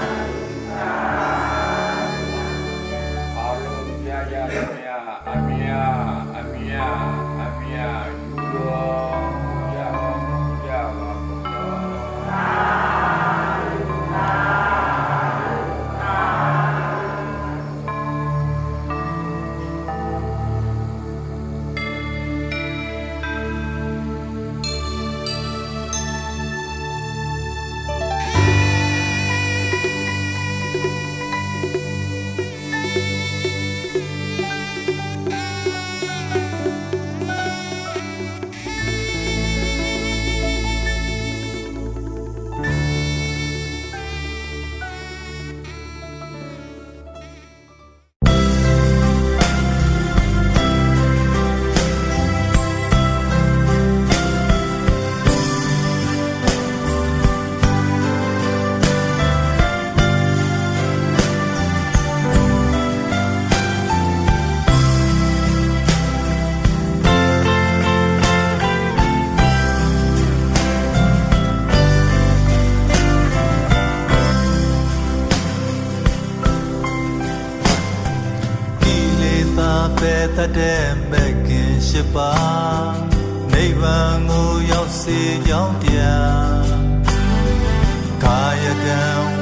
Bye. ပဲတတ်တဲ့မဲ့ခင်ရှိပါနိဗ္ဗာန်ကိုရောက်စေကြောင်းတရားကာယကံ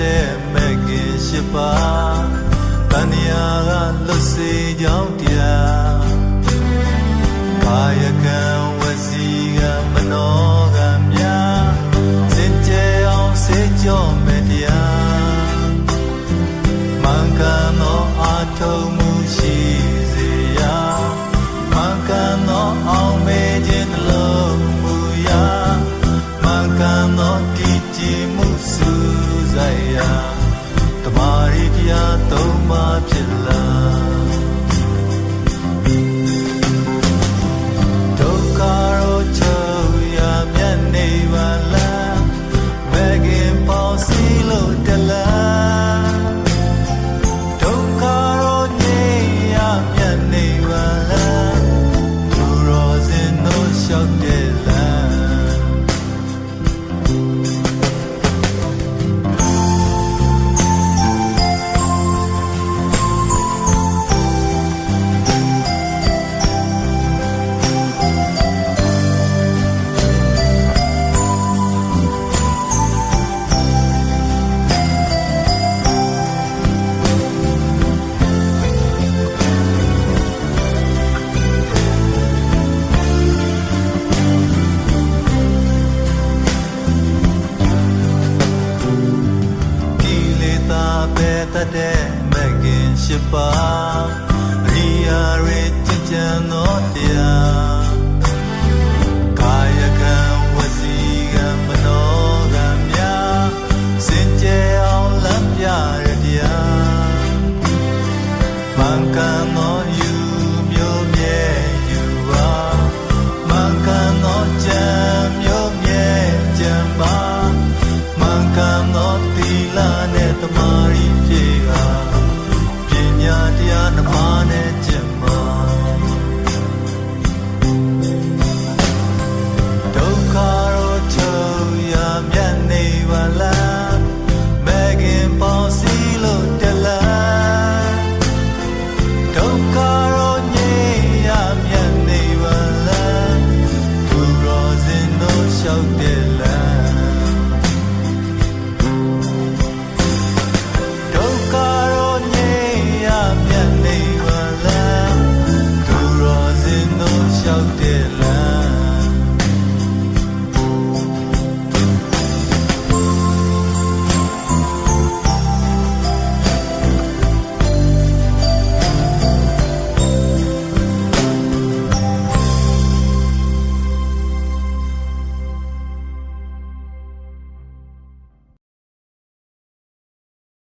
တဲ့မဲ့ခင်ရှိပါတဏှာကလွတ်စေကြောင်း ရာတမာရီဖျားသုံးပါဖြစ်လား တတ်တဲ့မဂ်ခင်ရှိပါရိယာရေချစ်ချမ်းသောတရား နှမနဲ့ချင် olhar.